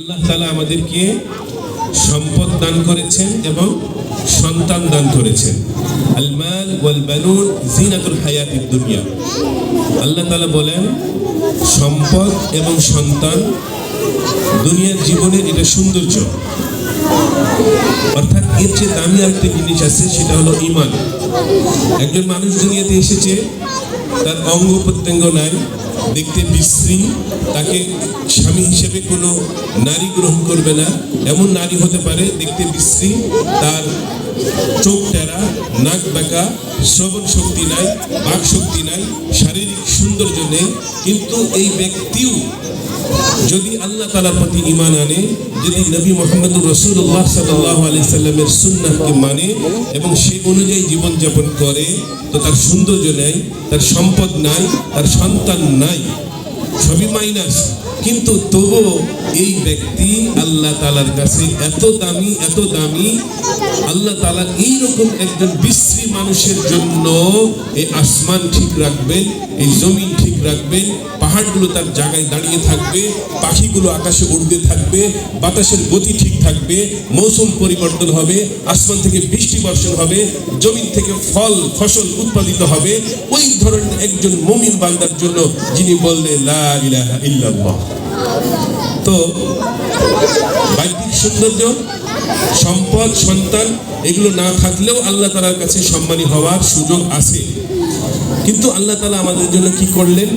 আল্লাহ তালা আমাদেরকে সম্পদ দান করেছেন এবং সন্তান দান করেছেন। আলমাল ওয়াল দুনিয়া। আল্লাহ তালা বলেন, সম্পদ এবং সন্তান দুনিয়ার জীবনের এটা সৌন্দর্য। অর্থাৎ এর চেয়ে দামি আরেকটা জিনিস আছে, সেটা হলো ইমান একজন মানুষ দুনিয়াতে এসেছে, তার অঙ্গ প্রত্যঙ্গ নাই দেখতে বিশ্রী, তাকে স্বামী হিসেবে কোনো নারী গ্রহণ করবে না। এমন নারী হতে পারে, দেখতে বিশ্রী, তার চোখ টেরা, নাক বাঁকা, শ্রবণ শক্তি নাই, বাক শক্তি নাই, শারীরিক সৌন্দর্য নেই, কিন্তু এই ব্যক্তিও যদি আল্লাহ তালার প্রতি ইমান আনে, যদি নবী মোহাম্মদ রসুল্লাহ সাল্লাহ আলি সাল্লামের সুন্নাহকে মানে এবং সে অনুযায়ী জীবনযাপন করে, তো তার সৌন্দর্য নাই, তার সম্পদ নাই, তার সন্তান নাই, সবই মাইনাস কিন্তু তবুও এই ব্যক্তি আল্লাহ তালার কাছে এত দামি এত দামি, আল্লাহ তালা এইরকম একজন বিশ্রী মানুষের জন্য এই আসমান ঠিক রাখবেন, এই জমিন ঠিক রাখবেন পাহাড়গুলো তার জায়গায় দাঁড়িয়ে থাকবে, পাখিগুলো আকাশে উড়তে থাকবে, বাতাসের গতি ঠিক থাকবে, মৌসুম পরিবর্তন হবে, আসমান থেকে বৃষ্টি বর্ষণ হবে, জমিন থেকে ফল, ফসল উৎপাদিত হবে। ওই ধরনের একজন মমিন বান্দার জন্য যিনি বললেন, লা ইলাহা ইল্লাল্লাহ। তো, বাহ্যিক সৌন্দর্য, সম্পদ, সন্তান, এগুলো না থাকলেও আল্লাহ তালার কাছে সম্মানী হওয়ার সুযোগ আছে। কিন্তু আল্লাহ তালা আমাদের জন্য কি করলেন?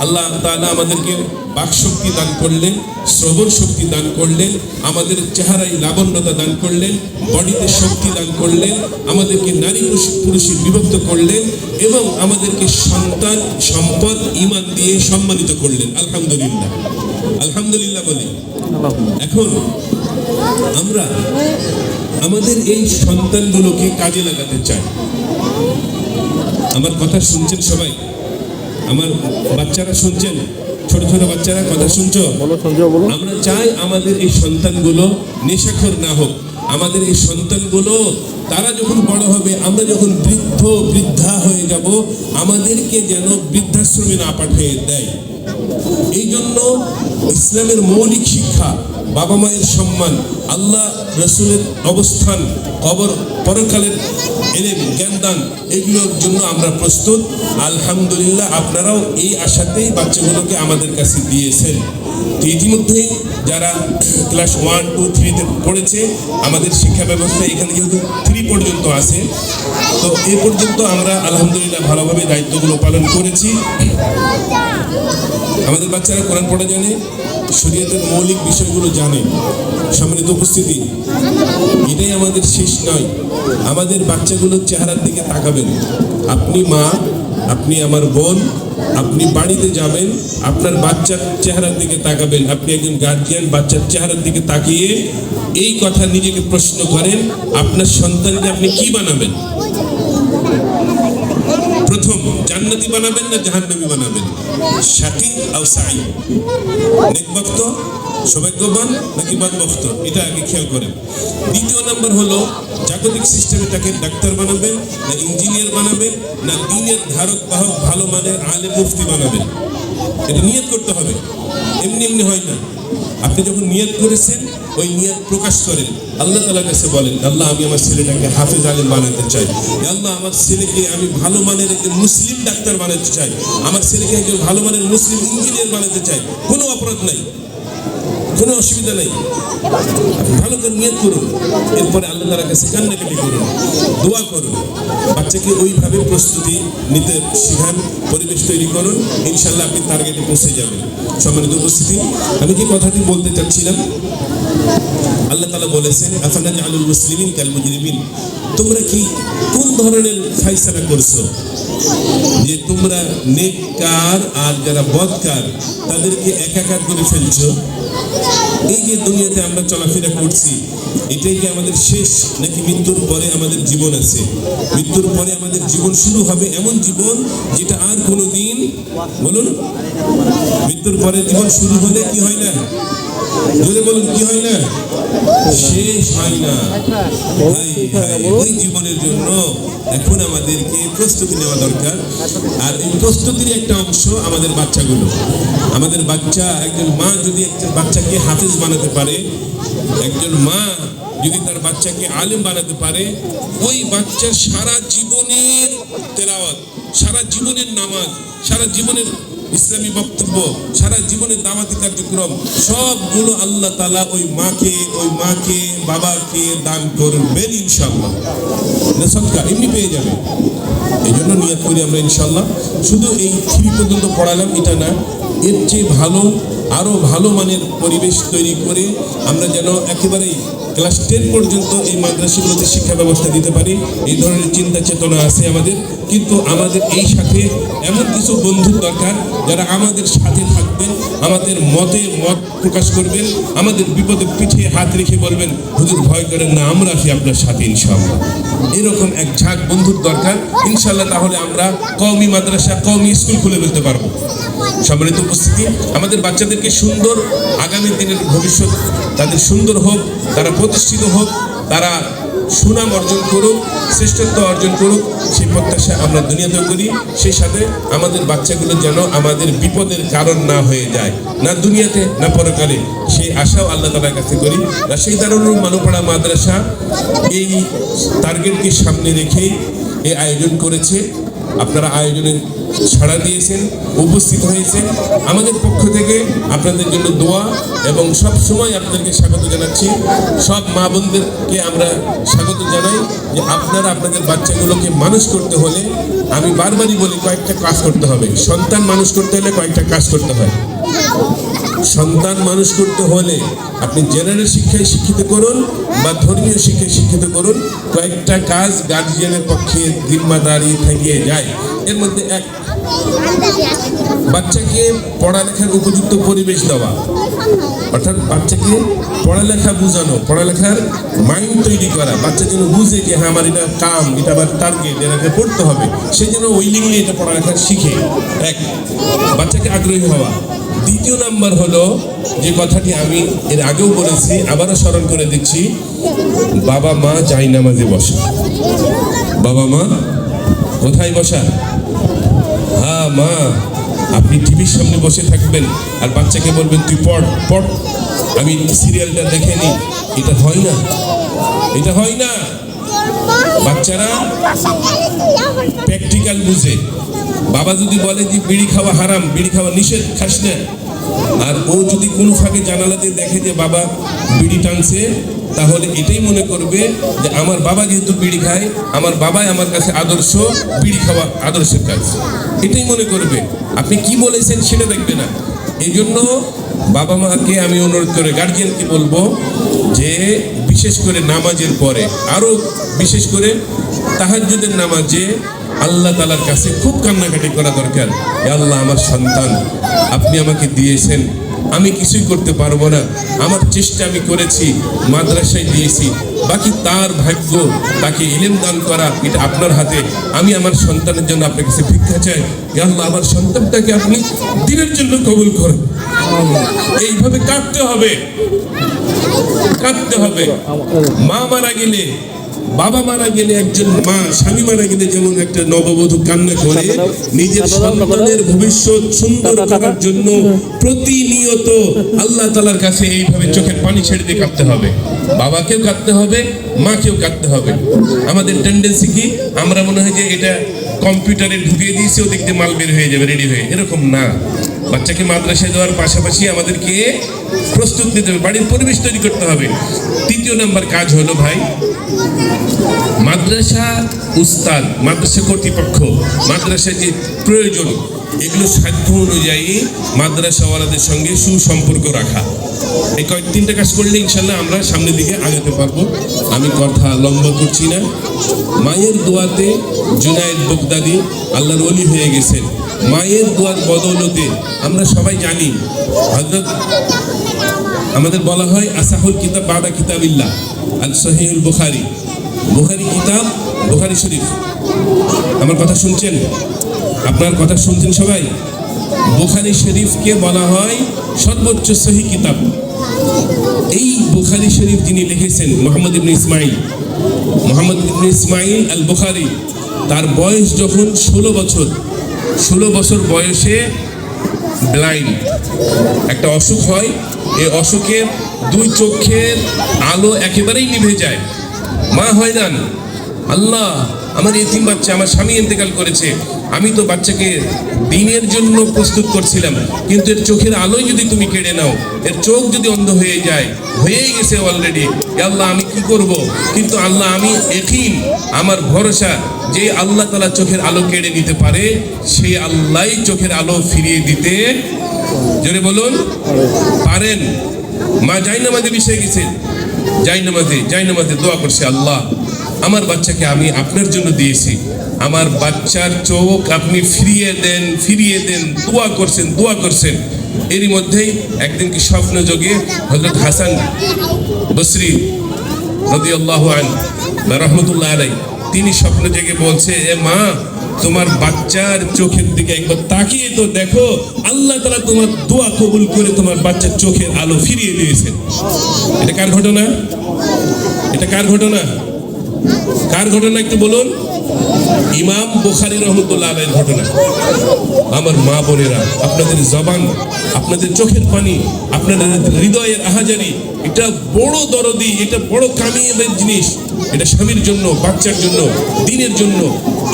আল্লাহ তালা আমাদেরকে বাকশক্তি দান করলেন, শ্রবণ শক্তি দান করলেন, আমাদের চেহারায় লাবণ্যতা দান করলেন, বডিতে শক্তি দান করলেন, আমাদেরকে নারী পুরুষ- বিভক্ত করলেন এবং আমাদেরকে সন্তান, সম্পদ ইমান দিয়ে সম্মানিত করলেন। আলহামদুলিল্লাহ। আলহামদুলিল্লাহ বলি। এখন আমরা আমাদের এই সন্তানগুলোকে কাজে লাগাতে চাই। আমার কথা শুনছেন সবাই? আমার বাচ্চারা শুনছেন? ছোট ছোট বাচ্চারা কথা শুনছো? আমরা চাই আমাদের এই সন্তানগুলো নেশাখোর না হোক। আমাদের এই সন্তানগুলো তারা যখন বড় হবে আমরা যখন বৃদ্ধ বৃদ্ধা হয়ে যাব আমাদেরকে যেন বৃদ্ধাশ্রমে না পাঠিয়ে দেয়। এই জন্য ইসলামের মৌলিক শিক্ষা বাবা মায়ের সম্মান, আল্লাহ রসুলের অবস্থান, কবর, পরকালের এলেম, জ্ঞানদান, এগুলোর জন্য আমরা প্রস্তুত। আলহামদুলিল্লাহ, আপনারাও এই আশাতেই বাচ্চাগুলোকে আমাদের কাছে দিয়েছেন। তো ইতিমধ্যেই যারা ক্লাস ওয়ান, টু, থ্রিতে পড়েছে, আমাদের শিক্ষা ব্যবস্থা এখানে যেহেতু থ্রি পর্যন্ত আছে, তো এ পর্যন্ত আমরা আলহামদুলিল্লাহ ভালোভাবে দায়িত্বগুলো পালন করেছি। আমাদের বাচ্চারা কোরআন পড়া জানে শরীয়তের মৌলিক বিষয়গুলো জানে, সম্মানিত উপস্থিতি, এটাই আমাদের শেষ নয়। আমাদের বাচ্চাগুলোর চেহারার দিকে তাকাবেন। আপনি মা, আপনি আমার বোন, আপনি বাড়িতে যাবেন, আপনার বাচ্চার চেহারার দিকে তাকাবেন, আপনি একজন গার্জিয়ান বাচ্চার চেহারার দিকে তাকিয়ে এই কথা নিজেকে প্রশ্ন করেন, আপনার সন্তানকে আপনি কি বানাবেন? প্রথম, জান্নাতি বানাবেন না জাহান্নামী বানাবেন? শাকি আর সাই নেকবক্ত সৌভাগ্যবান নাকি বদবক্ত এটা আগে খেয়াল করেন। দ্বিতীয় নাম্বার হলো, জাগতিক সিস্টেমে তাকে ডাক্তার বানাবেন না ইঞ্জিনিয়ার বানাবেন না দিনের ধারক, বাহক, ভালো মানের আলে মুফতি বানাবেন এটা নিয়ত করতে হবে। এমনি এমনি হয় না। আপনি যখন নিয়ত করেছেন ওই নিয়ত প্রকাশ করেন। আল্লাহ তালার কাছে বলেন আল্লাহ, আমি আমার ছেলেটাকে হাফিজ আলেম বানাতে চাই। আল্লাহ, আমার ছেলেকে আমি ভালো মানের একজন মুসলিম ডাক্তার বানাতে চাই। আমার ছেলেকে একজন ভালো মানের মুসলিম ইঞ্জিনিয়ার বানাতে চাই। কোনো অপরাধ নাই, কোনো অসুবিধা নেই। ভালো করে নিয়ত করুন। এরপরে আল্লাহ তালার কাছে কান্নাকাটি করুন, দোয়া করুন। বাচ্চাকে ওইভাবে প্রস্তুতি নিতে শিখান, পরিবেশ তৈরি করুন। ইনশাল্লাহ আপনি টার্গেটে পৌঁছে যাবেন। সম্মানিত উপস্থিতি, আমি যে কথাটি বলতে চাচ্ছিলাম? আল্লাহ তালা বলেছেন আফানা আলুল মুসলিমিন কাল মুজরিমিন? তোমরা কি কোন ধরনের ফাইসালা করছ? যে তোমরা নেককার আর যারা বদকার, তাদেরকে একাকার করে ফেলছো? এই যে দুনিয়াতে আমরা চলাফেরা করছি, এটাই কি আমাদের শেষ, নাকি মৃত্যুর পরে আমাদের জীবন আছে? মৃত্যুর পরে আমাদের জীবন শুরু হবে এমন জীবন যেটা আর কোনোদিন, বলুন, মৃত্যুর পরে জীবন শুরু হলে কি হয় না? যদি বলুন, কি হয় না? শেষ হয় না। ওই জীবনের জন্য এখন আমাদেরকে প্রস্তুতি নেওয়া দরকার। আর এই প্রস্তুতির একটা অংশ আমাদের বাচ্চাগুলো। আমাদের বাচ্চা, একজন মা যদি একজন বাচ্চাকে হাফেজ বানাতে পারে, একজন মা যদি তার বাচ্চাকে আলেম বানাতে পারে, ওই বাচ্চার সারা জীবনের তেলাওয়াত, সারা জীবনের নামাজ, সারা জীবনের ইসলামী বক্তব্য, সারা জীবনের দামাতি কার্যক্রম, সবগুলো আল্লাহ তালা ওই মাকে ওই মাকে, বাবাকে দান করবেন ইনশাল্লাহ সৎকার এমনি পেয়ে যাবে। এই জন্য নিয়ত করি আমরা ইনশাল্লাহ শুধু এই থ্রি পর্যন্ত পড়ালাম, এটা না, এর চেয়ে ভালো আরও ভালো মানের পরিবেশ তৈরি করে আমরা যেন একেবারেই ক্লাস টেন পর্যন্ত এই মাদ্রাসাগুলোতে শিক্ষা ব্যবস্থা দিতে পারি। এই ধরনের চিন্তা চেতনা আছে আমাদের। কিন্তু আমাদের এই সাথে এমন কিছু বন্ধুর দরকার, যারা আমাদের সাথে থাকবেন, আমাদের মতে মত প্রকাশ করবেন, আমাদের বিপদে পিঠে হাত রেখে বলবেন, হুজুর, ভয় করেন না, আমরা আছি আপনার সাথে ইনশাআল্লাহ। এরকম এক ঝাঁক বন্ধুর দরকার। ইনশাল্লাহ তাহলে আমরা কওমি মাদ্রাসা, কওমি স্কুল খুলে ফেলতে পারব। সম্মানিত উপস্থিতি, আমাদের বাচ্চাদেরকে সুন্দর আগামী দিনের ভবিষ্যৎ তাদের সুন্দর হোক, তারা প্রতিষ্ঠিত হোক, তারা সুনাম অর্জন করুক, শ্রেষ্ঠত্ব অর্জন করুক, সেই প্রত্যাশা আমরা দুনিয়াতেও করি। সেই সাথে আমাদের বাচ্চাগুলো যেন আমাদের বিপদের কারণ না হয়ে যায়, না দুনিয়াতে, না পরকালে। সেই আশাও আল্লাহ তালার কাছে করি। রাজশাহী দারুল মানোপাড়া মাদ্রাসা এই টার্গেটকে সামনে রেখে এই আয়োজন করেছে। আপনারা আয়োজনে সাড়া দিয়েছেন, উপস্থিত হয়েছেন। আমাদের পক্ষ থেকে আপনাদের জন্য দোয়া এবং সব সময় আপনাদেরকে স্বাগত জানাচ্ছি। সব মা বোনদেরকে আমরা স্বাগত জানাই যে আপনারা আপনাদের বাচ্চাগুলোকে মানুষ করতে হলে আমি বারবারই বলি, কয়েকটা কাজ করতে হবে। সন্তান মানুষ করতে হলে কয়েকটা কাজ করতে হয়। সন্তান মানুষ করতে হলে আপনি জেনারেল শিক্ষায় শিক্ষিত করুন বা ধর্মীয় শিক্ষায় শিক্ষিত করুন, কয়েকটা কাজ গার্জিয়ানের পক্ষে জিম্মাদারি থেকে যায়। এর মধ্যে এক, বাচ্চাকে পড়ালেখার উপযুক্ত পরিবেশ দেওয়া। অর্থাৎ বাচ্চাকে পড়ালেখা বোঝানো, পড়ালেখার মাইন্ড তৈরি করা। বাচ্চা যেন বুঝে যে হ্যাঁ আমার এটা কাম, এটা আবার টার্গেট এটাকে পড়তে হবে। সে যেন উইলিংলি এটা পড়ালেখা শিখে। এক, বাচ্চাকে আগ্রহী হওয়া। দ্বিতীয় নাম্বার হলো যে কথাটি আমি এর আগেও বলেছি আবারও স্মরণ করে দিচ্ছি বাবা মা যাই নামাজে বসা। বাবা মা কোথায় বসা? হ্যাঁ মা আপনি টিভির সামনে বসে থাকবেন আর বাচ্চাকে বলবেন তুই পড় পড়। আমি সিরিয়ালটা দেখে নি এটা হয় না। এটা হয় না। বাচ্চারা প্র্যাকটিক্যাল বুঝে। বাবা যদি বলে যে বিড়ি খাওয়া হারাম, বিড়ি খাওয়া নিষেধ, খাস না। আর ও যদি কোনো ফাঁকে জানালাতে দেখে যে বাবা বিড়ি টানছে, তাহলে এটাই মনে করবে যে আমার বাবা যেহেতু বিড়ি খায়, আমার বাবাই আমার কাছে আদর্শ বিড়ি খাওয়া আদর্শের কাজ। এটাই মনে করবে। আপনি কি বলেছেন সেটা দেখবে না। এই জন্য বাবা মাকে আমি অনুরোধ করে গার্জিয়ানকে বলব যে বিশেষ করে নামাজের পরে আরও বিশেষ করে তাহাজ্জুদের নামাজে আল্লাহ তালার কাছে খুব কান্নাকাটি করা দরকার। আল্লাহ, আমার সন্তান, আপনি আমাকে দিয়েছেন, আমি কিছুই করতে পারব না। আমার চেষ্টা আমি করেছি, মাদ্রাসায় দিয়েছি, বাকি তার ভাগ্য, তাকে ইলেম দান করা, এটা আপনার হাতে। আমি আমার সন্তানের জন্য আপনার কাছে ভিক্ষা চাই। আল্লাহ, আমার সন্তানটাকে আপনি দিনের জন্য কবুল করেন। এইভাবে কাঁদতে হবে। কাঁদতে হবে। মা মারা গেলে বাবা মারা গেলে একজন মা স্বামী মারা গেলে যেমন একটা নববধূ কান্না করে নিজের সন্তানের ভবিষ্যৎ সুন্দর করার জন্য প্রতিনিয়ত আল্লাহ তালার কাছে এইভাবে চোখের পানি ছেড়ে দিয়ে কাঁদতে হবে। বাবাকেও কাঁদতে হবে মাকেও কাঁদতে হবে। আমাদের টেন্ডেন্সি কি? আমরা মনে হয় যে এটা কম্পিউটারে ঢুকিয়ে দিয়েছি ওদিক দিয়ে মাল বের হয়ে যাবে রেডি হয়ে এরকম না। বাচ্চাকে মাদ্রাসায় দেওয়ার পাশাপাশি আমাদেরকে প্রস্তুত নিতে হবে। বাড়ির পরিবেশ তৈরি করতে হবে। তৃতীয় নাম্বার কাজ হলো ভাই, মাদ্রাসা উস্তাদ, মাদ্রাসা কর্তৃপক্ষ মাদ্রাসা যে প্রয়োজন, এগুলো সাধ্য অনুযায়ী মাদ্রাসাওয়ালাদের সঙ্গে সুসম্পর্ক রাখা। এই কয়েক তিনটা কাজ করলে ইনশাল্লাহ আমরা সামনের দিকে আগাতে পারব। আমি কথা লম্বা করছি না। মায়ের দোয়াতে জুনায়েদ বগদাদি আল্লাহর অলি হয়ে গেছেন। মায়ের দোয়ার বদৌলতে আমরা সবাই জানি হজরত আমাদের বলা হয় আসাহুল কিতাব বাদা কিতাবিল্লাহ, আল সহিউল বুখারি। বুখারি কিতাব, বুখারি শরীফ। আমার কথা শুনছেন? আপনার কথা শুনছেন সবাই? বুখারি শরীফকে বলা হয় সর্বোচ্চ সহি কিতাব। এই বুখারি শরীফ যিনি লিখেছেন মোহাম্মদ ইবনে ইসমাইল মোহাম্মদ ইবনে ইসমাইল আল বুখারি, তার বয়স যখন ষোলো বছর ষোলো বছর বয়সে ব্লাইন্ড একটা অসুখ হয়, এই অসুখে দুই চোখের আলো একেবারেই নিভে যায়। মা, হয় হয়রান আল্লাহ, আমার এতিম বাচ্চা, আমার স্বামী ইন্তেকাল করেছে। আমি তো বাচ্চাকে দিনের জন্য প্রস্তুত করছিলাম, কিন্তু এর চোখের আলোই যদি তুমি কেড়ে নাও, এর চোখ যদি অন্ধ হয়ে যায়, হয়েই গেছে অলরেডি আল্লাহ, আমি কি করব? কিন্তু আল্লাহ, আমি একিন আমার ভরসা যে আল্লাহ তালা চোখের আলো কেড়ে নিতে পারে, সেই আল্লাহ চোখের আলো ফিরিয়ে দিতে জোরে বলুন। পারেন। মা যাই নামাজে বিষয়ে গেছেন। যাই নামাজে যাই নামাজে দোয়া করছে আল্লাহ, আমার বাচ্চাকে আমি আপনার জন্য দিয়েছি। আমার বাচ্চার চোখ আপনি ফিরিয়ে দেন ফিরিয়ে দেন, দোয়া করছেন দোয়া করছেন। এরই মধ্যেই একদিন কি স্বপ্ন যোগে হজরত হাসান বসরি রাদিয়াল্লাহু আনহু, বা রহমতুল্লাহ আলাই তিনি স্বপ্ন জেগে বলছে, এ মা, তোমার বাচ্চার চোখের দিকে একবার তাকিয়ে তো দেখো। আল্লাহ তালা তোমার দোয়া কবুল করে তোমার বাচ্চার চোখের আলো ফিরিয়ে দিয়েছে এটা কার ঘটনা? এটা কার ঘটনা? কার ঘটনা একটু বলুন? ইমাম বুখারি রহমতুল্লাহ আলাইয়ের ঘটনা। আমার মা বোনেরা, আপনাদের জবান, আপনাদের চোখের পানি, আপনাদের হৃদয়ের আহাজারি এটা বড় দরদি, এটা বড় কামিয়াবের জিনিস। এটা স্বামীর জন্য, বাচ্চার জন্য, দিনের জন্য।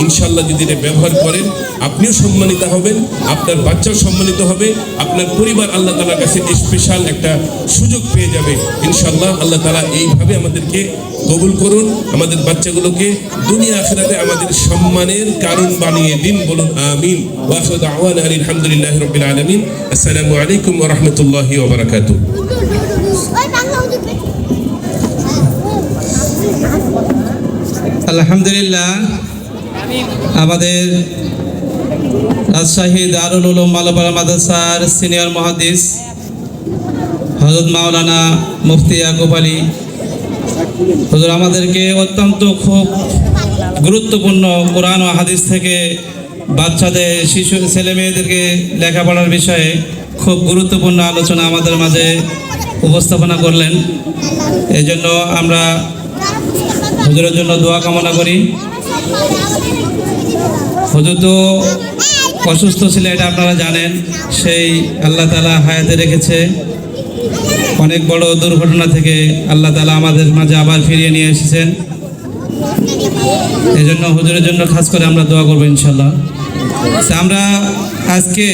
ইনশাল্লাহ যদি এটা ব্যবহার করেন, আপনিও সম্মানিত হবেন, আপনার বাচ্চাও সম্মানিত হবে, আপনার পরিবার আল্লাহ তালার কাছে স্পেশাল একটা সুযোগ পেয়ে যাবে। ইনশাল্লাহ আল্লাহ তালা এইভাবে আমাদেরকে কবুল করুন, আমাদের বাচ্চাগুলোকে দুনিয়া আখেরাতে আমাদের সম্মানের কারণ বানিয়ে দিন বলুন, আমিন। ওয়াখির দাওয়ানা আলহামদুলিল্লাহ রাব্বিল আলামিন। আসসালামু আলাইকুম রাহমাতুল্লাহি আলহামদুলিল্লাহ। আমাদের রাজশাহী দারুল উলুম মালাপাড়া মাদ্রাসার সিনিয়র মহাদিস হজরত মাওলানা মুফতি ইয়াকুব আলী। হুজুর, আমাদেরকে অত্যন্ত খুব গুরুত্বপূর্ণ কোরআন ও হাদিস থেকে বাচ্চাদের, শিশু ছেলে মেয়েদেরকে লেখাপড়ার বিষয়ে খুব গুরুত্বপূর্ণ আলোচনা আমাদের মাঝে উপস্থাপনা করলেন। এই জন্য আমরা হুজুরের জন্য দোয়া কামনা করি। হুজুর তো অসুস্থ ছিল, এটা আপনারা জানেন। সেই আল্লাহ তালা হায়াতে রেখেছে। অনেক বড় দুর্ঘটনা থেকে আল্লাহ তালা আমাদের মাঝে আবার ফিরিয়ে নিয়ে এসেছেন। এই জন্য হুজুরের জন্য খাস করে আমরা দোয়া করব ইনশাল্লাহ আমরা আজকে